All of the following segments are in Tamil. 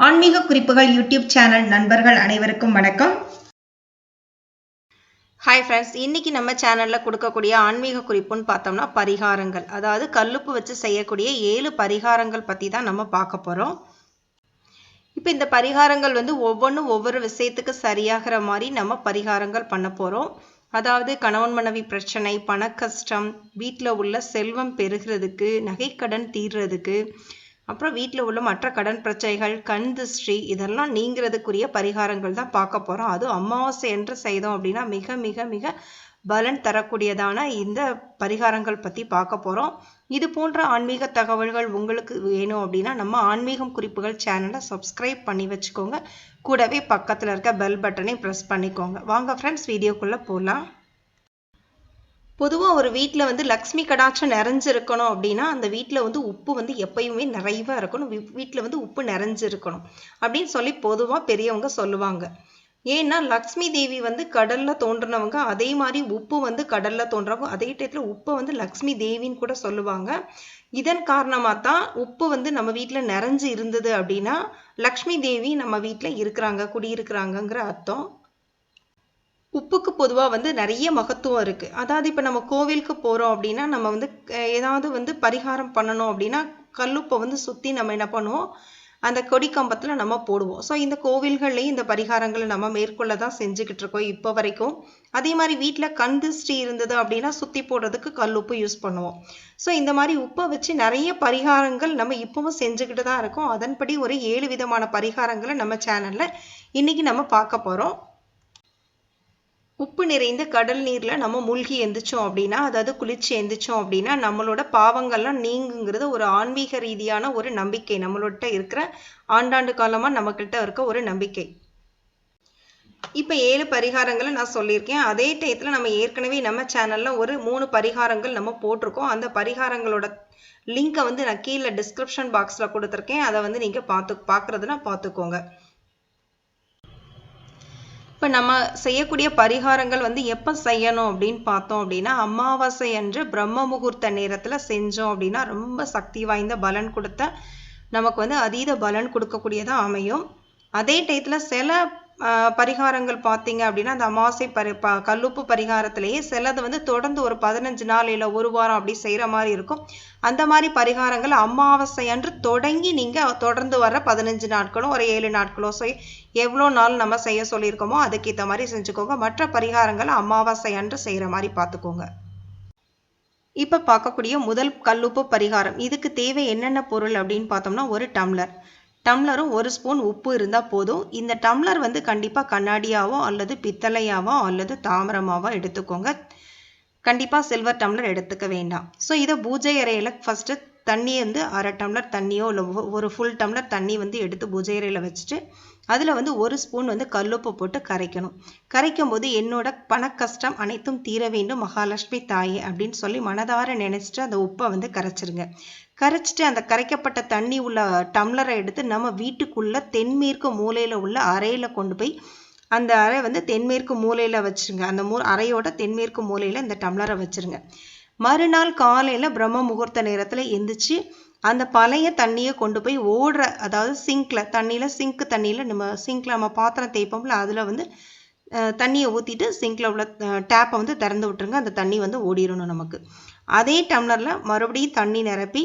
ஆன்மீக குறிப்புகள் யூடியூப் சேனல் நண்பர்கள் அனைவருக்கும் வணக்கம். ஹாய் ஃப்ரெண்ட்ஸ் இன்னைக்கு நம்ம சேனலில் கொடுக்கக்கூடிய ஆன்மீக குறிப்புன்னு பார்த்தோம்னா பரிகாரங்கள். அதாவது கல்லுப்பு வச்சு செய்யக்கூடிய ஏழு பரிகாரங்கள் பற்றி தான் நம்ம பார்க்க போகிறோம் இப்போ இந்த பரிகாரங்கள் வந்து ஒவ்வொன்றும் ஒவ்வொரு விஷயத்துக்கு சரியாகிற மாதிரி நம்ம பரிகாரங்கள் பண்ண போகிறோம் அதாவது கணவன் மனைவி பிரச்சனை பணக்கஷ்டம் வீட்டில் உள்ள செல்வம் பெருகிறதுக்கு நகைக்கடன் தீர்றதுக்கு அப்புறம் வீட்டில் உள்ள மற்ற கடன் பிரச்சனைகள் கண் திருஷ்டி இதெல்லாம் நீங்கிறதுக்குரிய பரிகாரங்கள் தான் பார்க்க போகிறோம் அதுவும் அமாவாசை என்று செய்தோம் அப்படின்னா மிக மிக மிக பலன் தரக்கூடியதான இந்த பரிகாரங்கள் பற்றி பார்க்க போகிறோம் இது போன்ற ஆன்மீக தகவல்கள் உங்களுக்கு வேணும் அப்படின்னா நம்ம ஆன்மீகம் குறிப்புகள் சேனலை சப்ஸ்கிரைப் பண்ணி வச்சுக்கோங்க. கூடவே பக்கத்தில் இருக்க பெல் பட்டனை ப்ரெஸ் பண்ணிக்கோங்க. வாங்க ஃப்ரெண்ட்ஸ் வீடியோக்குள்ளே போகலாம் பொதுவாக ஒரு வீட்டில் வந்து லக்ஷ்மி கடாட்சம் நிறைஞ்சிருக்கணும் அப்படின்னா அந்த வீட்டில் வந்து உப்பு வந்து எப்பயுமே நிறைவாக இருக்கணும். வீட்டில் வந்து உப்பு நிறைஞ்சிருக்கணும் அப்படின்னு சொல்லி பொதுவாக பெரியவங்க சொல்லுவாங்க. ஏன்னா லக்ஷ்மி தேவி வந்து கடலில் தோன்றினவங்க அதே மாதிரி உப்பு வந்து கடலில் தோன்றவங்க அதே டயத்தில் உப்பை வந்து லக்ஷ்மி தேவின்னு கூட சொல்லுவாங்க. இதன் காரணமாக தான் உப்பு வந்து நம்ம வீட்டில் நிறைஞ்சு இருந்தது அப்படின்னா லக்ஷ்மி தேவி நம்ம வீட்டில் இருக்கிறாங்க குடியிருக்கிறாங்கங்கிற அர்த்தம். உப்புக்கு பொதுவாக வந்து நிறைய மகத்துவம் இருக்குது அதாவது இப்போ நம்ம கோவிலுக்கு போகிறோம் அப்படின்னா நம்ம வந்து ஏதாவது வந்து பரிகாரம் பண்ணணும் அப்படின்னா கல்லுப்பை வந்து சுற்றி நம்ம என்ன பண்ணுவோம்? அந்த கொடி கம்பத்தில் நம்ம போடுவோம். ஸோ இந்த கோவில்கள்லேயும் இந்த பரிகாரங்களை நம்ம மேற்கொள்ள தான் செஞ்சுக்கிட்டு இருக்கோம் இப்போ வரைக்கும். அதே மாதிரி வீட்டில் கண் திருஷ்டி இருந்தது அப்படின்னா சுற்றி போடுறதுக்கு கல் உப்பு யூஸ் பண்ணுவோம். ஸோ இந்த மாதிரி உப்பை வச்சு நிறைய பரிகாரங்கள் நம்ம இப்பவும் செஞ்சுக்கிட்டு தான் இருக்கோம். அதன்படி ஒரு ஏழு விதமான பரிகாரங்களை நம்ம சேனலில் இன்னைக்கு நம்ம பார்க்க போகிறோம் உப்பு நிறைந்த கடல் நீரில் நம்ம மூழ்கி எந்திரிச்சோம் அப்படின்னா அதாவது குளிச்சு எந்திரிச்சோம் அப்படின்னா நம்மளோட பாவங்கள்லாம் நீங்குங்கிறது ஒரு ஆன்மீக ரீதியான ஒரு நம்பிக்கை. நம்மளோட இருக்கிற ஆண்டாண்டு காலமாக நம்மக்கிட்ட இருக்க ஒரு நம்பிக்கை. இப்போ ஏழு பரிகாரங்களை நான் சொல்லியிருக்கேன். அதே டயத்தில் நம்ம ஏற்கனவே நம்ம சேனலில் ஒரு மூணு பரிகாரங்கள் நம்ம போட்டிருக்கோம். அந்த பரிகாரங்களோட லிங்கை வந்து நான் கீழே டிஸ்கிரிப்ஷன் பாக்ஸில் கொடுத்துருக்கேன். அதை வந்து நீங்கள் பார்த்து பார்க்குறதுனா பார்த்துக்கோங்க. இப்போ நம்ம செய்யக்கூடிய பரிகாரங்கள் வந்து எப்போ செய்யணும் அப்படின்னு பார்த்தோம் அப்படின்னா அமாவாசை அன்று பிரம்ம முகூர்த்த நேரத்தில் செஞ்சோம் அப்படின்னா ரொம்ப சக்தி வாய்ந்த பலன் கொடுத்த நமக்கு வந்து அதீத பலன் கொடுக்கக்கூடியதாக அமையும். அதே டயத்தில் சில பரிகாரங்கள் பார்த்தீங்க அப்படின்னா அந்த அமாவாசை பரி ப கல்லுப்பு பரிகாரத்திலேயே சிலது வந்து தொடர்ந்து ஒரு பதினஞ்சு நாள் இல்லை ஒரு வாரம் அப்படி செய்கிற மாதிரி இருக்கும். அந்த மாதிரி பரிகாரங்கள் அமாவாசை அன்று தொடங்கி நீங்கள் தொடர்ந்து வர பதினஞ்சு நாட்களோ ஒரு ஏழு நாட்களோ செய் எவ்வளோ நாள் நம்ம செய்ய சொல்லியிருக்கோமோ அதுக்கேற்ற மாதிரி செஞ்சுக்கோங்க. மற்ற பரிகாரங்கள் அமாவாசை அன்று செய்கிற மாதிரி பார்த்துக்கோங்க. இப்போ பார்க்கக்கூடிய முதல் கல்லுப்பு பரிகாரம். இதுக்கு தேவை என்னென்ன பொருள் அப்படின்னு பார்த்தோம்னா ஒரு டம்ளர். டம்ளரும் ஒரு ஸ்பூன் உப்பு இருந்தால் போதும். இந்த டம்ளர் வந்து கண்டிப்பாக கண்ணாடியாவோ அல்லது பித்தளையாவோ அல்லது தாமரமாவோ எடுத்துக்கோங்க. கண்டிப்பாக சில்வர் டம்ளர் எடுத்துக்க வேண்டாம். ஸோ இதை பூஜை அறையில் ஃபஸ்ட்டு தண்ணி வந்து அரை டம்ளர் தண்ணியோ இல்லை ஒரு ஃபுல் டம்ளர் தண்ணி வந்து எடுத்து பூஜை வச்சுட்டு அதில் வந்து ஒரு ஸ்பூன் வந்து கல்லுப்பு போட்டு கரைக்கணும். கரைக்கும் போது என்னோட கஷ்டம் அனைத்தும் தீர வேண்டும் மகாலட்சுமி தாயே அப்படின்னு சொல்லி மனதார நினைச்சிட்டு அந்த உப்பை வந்து கரைச்சிருங்க. கரைச்சிட்டு அந்த கரைக்கப்பட்ட தண்ணி உள்ள டம்ளரை எடுத்து நம்ம வீட்டுக்குள்ளே தென்மேற்கு மூலையில் உள்ள அறையில் கொண்டு போய் அந்த அறை வந்து தென்மேற்கு மூலையில் வச்சுருங்க. அந்த மூ அறையோட தென்மேற்கு மூலையில் இந்த டம்ளரை வச்சுருங்க. மறுநாள் காலையில் பிரம்ம முகூர்த்த நேரத்தில் எந்திரிச்சு அந்த பழைய தண்ணியை கொண்டு போய் ஓடுற அதாவது சிங்கில் தண்ணியில் சிங்க் தண்ணியில் நம்ம சிங்கில் நம்ம பாத்திரம் தேய்ப்போம்ல அதில் வந்து தண்ணியை ஊற்றிட்டு சிங்கில் உள்ள டேப்பை வந்து திறந்து விட்டுருங்க அந்த தண்ணி வந்து ஓடிடணும் நமக்கு. அதே டம்ளரில் மறுபடியும் தண்ணி நிரப்பி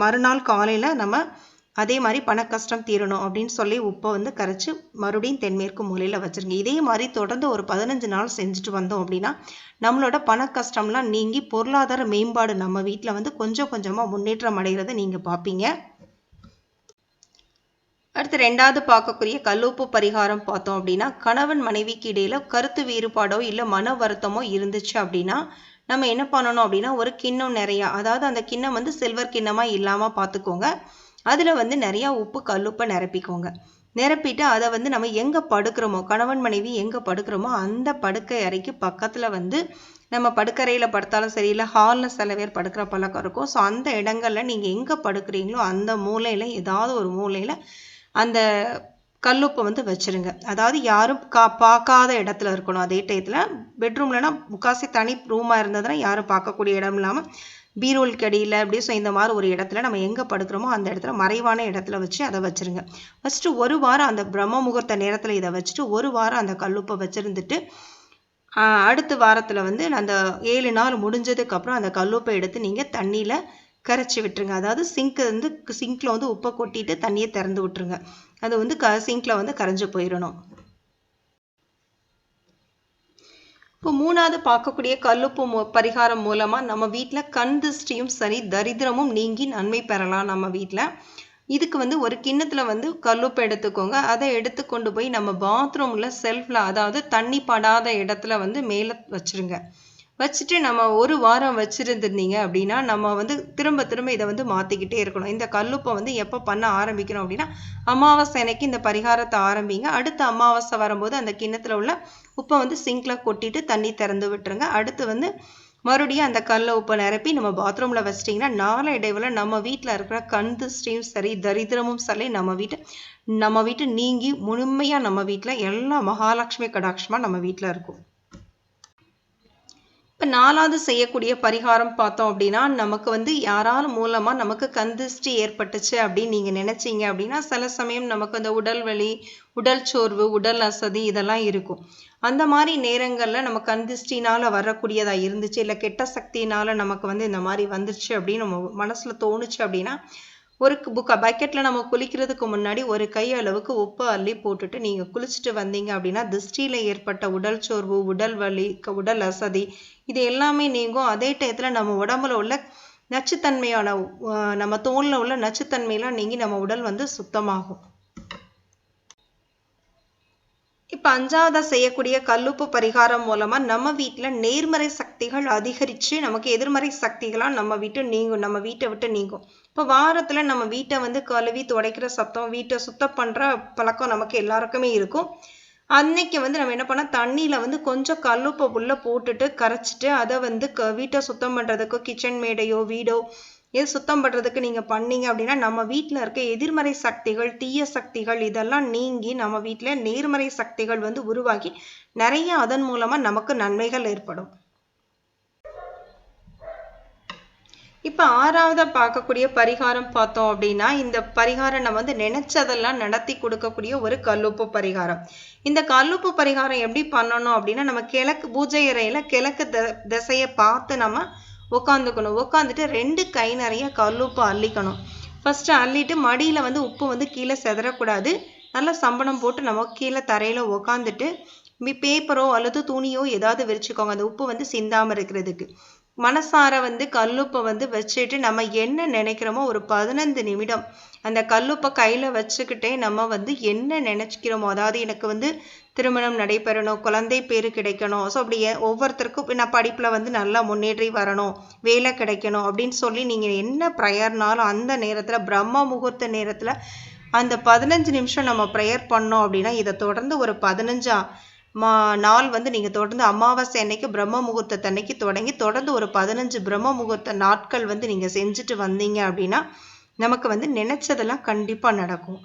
மறுநாள் காலையில் நம்ம அதே மாதிரி பண கஷ்டம் தீரணும் அப்படின்னு சொல்லி உப்பை வந்து கரைச்சி மறுபடியும் தென்மேற்கு மூலையில் வச்சுருங்க. இதே மாதிரி தொடர்ந்து ஒரு பதினஞ்சு நாள் செஞ்சுட்டு வந்தோம் அப்படின்னா நம்மளோட பண கஷ்டம்லாம் நீங்கி பொருளாதார மேம்பாடு நம்ம வீட்டில் வந்து கொஞ்சம் கொஞ்சமாக முன்னேற்றம் அடைகிறத நீங்கள் பார்ப்பீங்க அடுத்து ரெண்டாவது பார்க்கக்கூடிய கல்லூப்பு பரிகாரம் பார்த்தோம் அப்படின்னா கணவன் மனைவிக்கு இடையில் கருத்து வேறுபாடோ இல்லை மன வருத்தமோ இருந்துச்சு அப்படின்னா நம்ம என்ன பண்ணணும் அப்படின்னா ஒரு கிண்ணம் நிறையா அதாவது அந்த கிண்ணம் வந்து சில்வர் கிண்ணமாக இல்லாமல் பார்த்துக்கோங்க. அதில் வந்து நிறையா உப்பு கல்லுப்பை நிரப்பிக்கோங்க. நிரப்பிட்டு அதை வந்து நம்ம எங்கே படுக்கிறோமோ கணவன் மனைவி எங்கே படுக்கிறோமோ அந்த படுக்கை அறைக்கு பக்கத்தில் வந்து நம்ம படுக்கறையில் படுத்தாலும் சரி இல்லை ஹாலில் சில பேர் படுக்கிற பழக்கம் இருக்கும். ஸோ அந்த இடங்களில் நீங்கள் எங்கே படுக்கிறீங்களோ அந்த மூலையில் ஏதாவது ஒரு மூலையில் அந்த கல்லுப்பை வந்து வச்சுருங்க. அதாவது யாரும் கா பார்க்காத இடத்துல இருக்கணும். அதே டயத்தில் பெட்ரூம்லனா முக்காசி தனி ரூமாக இருந்ததுன்னா யாரும் பார்க்கக்கூடிய இடம் இல்லாமல் பீரோலுக்கு அடியில் அப்படியே ஸோ இந்த மாதிரி ஒரு இடத்துல நம்ம எங்கே படுக்கிறோமோ அந்த இடத்துல மறைவான இடத்துல வச்சு அதை வச்சுருங்க. ஃபஸ்ட்டு ஒரு வாரம் அந்த பிரம்ம முகூர்த்த நேரத்தில் இதை வச்சுட்டு ஒரு வாரம் அந்த கல்லுப்பை வச்சுருந்துட்டு அடுத்த வாரத்தில் வந்து அந்த ஏழு நாள் முடிஞ்சதுக்கப்புறம் அந்த கல்லுப்பை எடுத்து நீங்கள் தண்ணியில் கரைச்சி விட்டுருங்க. அதாவது சிங்க் வந்து சிங்க்கில் வந்து உப்பை கொட்டிட்டு தண்ணியை திறந்து விட்டுருங்க. அது வந்து க சிங்க்கில் வந்து கரைஞ்சு போயிடணும். இப்போ மூணாவது பார்க்கக்கூடிய கல்லுப்பு பரிகாரம் மூலமாக நம்ம வீட்டில் கண் திருஷ்டியும் சரி தரித்திரமும் நீங்கி நன்மை பெறலாம் நம்ம வீட்டில் இதுக்கு வந்து ஒரு கிண்ணத்தில் வந்து கல்லுப்பு எடுத்துக்கோங்க. அதை எடுத்து கொண்டு போய் நம்ம பாத்ரூமில் செல்ஃபில் அதாவது தண்ணி படாத இடத்துல வந்து மேலே வச்சுருங்க. வச்சுட்டு நம்ம ஒரு வாரம் வச்சுருந்துருந்தீங்க அப்படின்னா நம்ம வந்து திரும்ப திரும்ப இதை வந்து மாற்றிக்கிட்டே இருக்கணும். இந்த கல்லுப்பை வந்து எப்போ பண்ண ஆரம்பிக்கணும் அப்படின்னா அமாவாசை அன்னைக்கு இந்த பரிகாரத்தை ஆரம்பிங்க. அடுத்த அமாவாசை வரும்போது அந்த கிண்ணத்தில் உள்ள உப்பை வந்து சிங்கில் கொட்டிட்டு தண்ணி திறந்து விட்டுருங்க. அடுத்து வந்து மறுபடியும் அந்த கல்லை உப்பை நிரப்பி நம்ம பாத்ரூமில் வச்சிட்டிங்கன்னா நாலு இடைவில் நம்ம வீட்டில் இருக்கிற கண் திருஷ்டியும் சரி தரித்திரமும் சரி நம்ம வீட்டு நம்ம வீட்டு நீங்கி முழுமையாக நம்ம வீட்டில் எல்லா மகாலட்சுமி கடாட்சமாக நம்ம வீட்டில் இருக்கும். இப்போ நாலாவது செய்யக்கூடிய பரிகாரம் பார்த்தோம் அப்படின்னா நமக்கு வந்து யாரால் மூலமாக நமக்கு கந்திஷ்டி ஏற்பட்டுச்சு அப்படின்னு நீங்கள் நினச்சிங்க அப்படின்னா சில சமயம் நமக்கு அந்த உடல் வலி உடல் சோர்வு உடல் அசதி இதெல்லாம் இருக்கும். அந்த மாதிரி நேரங்களில் நம்ம கந்திஷ்டினால் வரக்கூடியதாக இருந்துச்சு இல்லை கெட்ட சக்தினால் நமக்கு வந்து இந்த மாதிரி வந்துருச்சு அப்படின்னு நம்ம மனசில் தோணுச்சு அப்படின்னா ஒரு புக்க பக்கெட்டில் நம்ம குளிக்கிறதுக்கு முன்னாடி ஒரு கை அளவுக்கு உப்பு அள்ளி போட்டுட்டு நீங்கள் குளிச்சுட்டு வந்தீங்க அப்படின்னா திருஷ்டியில் ஏற்பட்ட உடல் சோர்வு உடல் வலி உடல் அசதி இது எல்லாமே நீங்கும். அதே டயத்தில் நம்ம உடம்புல உள்ள நச்சுத்தன்மையான நம்ம தோலில் உள்ள நச்சுத்தன்மையெல்லாம் நீங்கி நம்ம உடல் வந்து சுத்தமாகும். இப்போ அஞ்சாவதாக செய்யக்கூடிய கல்லுப்பு பரிகாரம் மூலமாக நம்ம வீட்டில் நேர்மறை சக்திகள் அதிகரித்து நமக்கு எதிர்மறை சக்திகளாக நம்ம வீட்டு நீங்கும் நம்ம வீட்டை விட்டு நீங்கும். இப்போ வாரத்தில் நம்ம வீட்டை வந்து கழுவி துடைக்கிற சத்தம் வீட்டை சுத்தம் பண்ணுற பழக்கம் நமக்கு எல்லாருக்குமே இருக்கும். அன்னைக்கு வந்து நம்ம என்ன பண்ணால் தண்ணியில் வந்து கொஞ்சம் கல்லுப்பை உள்ள போட்டுட்டு கரைச்சிட்டு அதை வந்து க வீட்டை சுத்தம் பண்ணுறதுக்கோ கிச்சன் மேடையோ வீடோ இது சுத்தம் பண்ணுறதுக்கு நீங்கள் பண்ணீங்க அப்படின்னா நம்ம வீட்டில் இருக்க எதிர்மறை சக்திகள் தீய சக்திகள் இதெல்லாம் நீங்கி நம்ம வீட்டில் நேர்மறை சக்திகள் வந்து உருவாகி நிறைய அதன் மூலமாக நமக்கு நன்மைகள் ஏற்படும். இப்போ ஆறாவதாக பார்க்கக்கூடிய பரிகாரம் பார்த்தோம் அப்படின்னா இந்த பரிகாரம் நம்ம வந்து நினைச்சதெல்லாம் நடத்தி கொடுக்கக்கூடிய ஒரு கல்லுப்பு பரிகாரம். இந்த கல்லுப்பு பரிகாரம் எப்படி பண்ணணும் அப்படின்னா நம்ம கிழக்கு பூஜை அறையில் கிழக்கு த திசையை பார்த்து நம்ம உட்காந்துக்கணும் உட்காந்துட்டு ரெண்டு கை நிறைய கல்லுப்பு அள்ளிக்கணும். ஃபஸ்ட்டு அள்ளிட்டு மடியில் வந்து உப்பு வந்து கீழே செதறக்கூடாது. நல்லா சம்பணம் போட்டு நம்ம கீழே தரையில் உக்காந்துட்டு பேப்பரோ அல்லது துணியோ ஏதாவது விரிச்சுக்கோங்க. அந்த உப்பு வந்து சிந்தாமல் இருக்கிறதுக்கு. மனசார வந்து கல்லுப்பை வந்து வச்சுட்டு நம்ம என்ன நினைக்கிறோமோ ஒரு பதினைந்து நிமிடம் அந்த கல்லுப்பை கையில் வச்சுக்கிட்டே நம்ம வந்து என்ன நினச்சிக்கிறோமோ அதாவது எனக்கு வந்து திருமணம் நடைபெறணும் குழந்தை பேர் கிடைக்கணும். ஸோ அப்படி ஒவ்வொருத்தருக்கும் நான் படிப்பில் வந்து நல்லா முன்னேறி வரணும் வேலை கிடைக்கணும் அப்படின்னு சொல்லி நீங்கள் என்ன ப்ரேயர்னாலும் அந்த நேரத்தில் பிரம்ம முகூர்த்த நேரத்தில் அந்த பதினஞ்சு நிமிஷம் நம்ம ப்ரேயர் பண்ணோம் அப்படின்னா இதை தொடர்ந்து ஒரு பதினஞ்சா மா நாள் வந்து நீங்கள் தொடர்ந்து அமாவாசை அன்னைக்கு பிரம்ம முகூர்த்தத்தை அன்னைக்கு தொடங்கி தொடர்ந்து ஒரு பதினஞ்சு பிரம்ம முகூர்த்த நாட்கள் வந்து நீங்கள் செஞ்சுட்டு வந்தீங்க அப்படின்னா நமக்கு வந்து நினச்சதெல்லாம் கண்டிப்பாக நடக்கும்.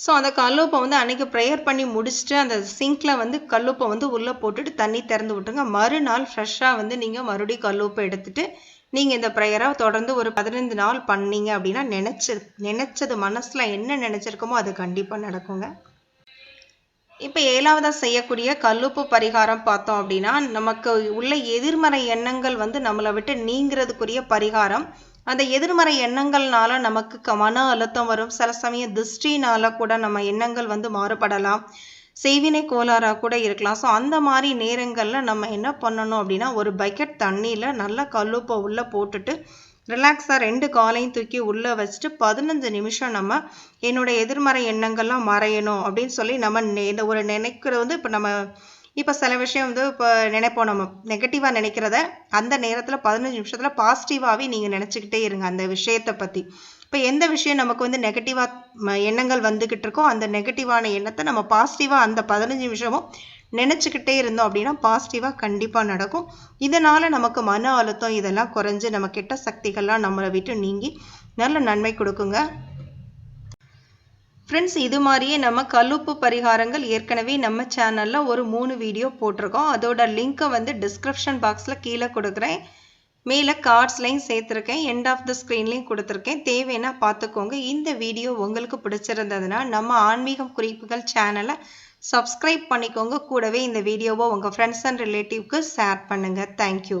ஸோ அந்த கல்லுப்பை வந்து அன்றைக்கி ப்ரேயர் பண்ணி முடிச்சுட்டு அந்த சிங்கில் வந்து கல்லுப்பை வந்து உள்ளே போட்டுட்டு தண்ணி திறந்து விட்டுருங்க. மறுநாள் ஃப்ரெஷ்ஷாக வந்து நீங்கள் மறுபடியும் கல்லுப்பை எடுத்துகிட்டு நீங்கள் இந்த ப்ரேயரை தொடர்ந்து ஒரு பதினைந்து நாள் பண்ணீங்க அப்படின்னா நினச்சி நினச்சது மனசில் என்ன நினச்சிருக்கோமோ அது கண்டிப்பாக நடக்குங்க. இப்போ ஏழாவதாக செய்யக்கூடிய கல்லுப்பு பரிகாரம் பார்த்தோம் அப்படின்னா நமக்கு உள்ள எதிர்மறை எண்ணங்கள் வந்து நம்மளை விட்டு நீங்கிறதுக்குரிய பரிகாரம். அந்த எதிர்மறை எண்ணங்கள்னால நமக்கு மன அழுத்தம் வரும். சில சமயம் திருஷ்டினால கூட நம்ம எண்ணங்கள் வந்து மாறுபடலாம். செய்வினை கோளாறாக கூட இருக்கலாம். ஸோ அந்த மாதிரி நேரங்களில் நம்ம என்ன பண்ணணும் அப்படின்னா ஒரு பக்கெட் தண்ணியில் நல்லா கல்லுப்பை உள்ளே போட்டுட்டு ரிலாக்ஸாக ரெண்டு காலையும் தூக்கி உள்ளே வச்சுட்டு பதினஞ்சு நிமிஷம் நம்ம என்னோட எதிர்மறை எண்ணங்கள்லாம் மறையணும் அப்படின்னு சொல்லி நம்ம இந்த ஒரு நினைக்கிறது வந்து இப்போ நம்ம இப்போ சில விஷயம் வந்து இப்போ நினைப்போம் நம்ம நெகட்டிவாக நினைக்கிறத அந்த நேரத்தில் பதினஞ்சு நிமிஷத்தில் பாசிட்டிவாகவே நீங்கள் நினச்சிக்கிட்டே இருங்க அந்த விஷயத்தை பற்றி இப்போ எந்த விஷயம் நமக்கு வந்து நெகட்டிவாக எண்ணங்கள் வந்துக்கிட்டு இருக்கோ அந்த நெகட்டிவான எண்ணத்தை நம்ம பாசிட்டிவாக அந்த பதினஞ்சு நிமிஷமும் நினச்சிக்கிட்டே இருந்தோம் அப்படின்னா பாசிட்டிவாக கண்டிப்பாக நடக்கும். இதனால் நமக்கு மன அழுத்தம் இதெல்லாம் குறைஞ்சு நம்ம கெட்ட சக்திகள்லாம் நம்மளை விட்டு நீங்கி நல்ல நன்மை கொடுக்குங்க. ஃப்ரெண்ட்ஸ் இது மாதிரியே நம்ம கலுப்பு பரிகாரங்கள் ஏற்கனவே நம்ம சேனலில் ஒரு மூணு வீடியோ போட்டிருக்கோம். அதோட லிங்க்கை வந்து டிஸ்கிரிப்ஷன் பாக்ஸில் கீழே கொடுக்குறேன். மேலே கார்ட்ஸ்லையும் சேர்த்துருக்கேன். எண்ட் ஆஃப் த ஸ்க்ரீன்லையும் கொடுத்துருக்கேன். தேவைன்னா பார்த்துக்கோங்க. இந்த வீடியோ உங்களுக்கு பிடிச்சிருந்ததுன்னா நம்ம ஆன்மீகம் குறிப்புகள் சேனலை சப்ஸ்கிரைப் பண்ணிக்கோங்க. கூடவே இந்த வீடியோவை உங்கள் ஃப்ரெண்ட்ஸ் அண்ட் ரிலேட்டிவ்க்கு ஷேர் பண்ணுங்கள் தேங்க்யூ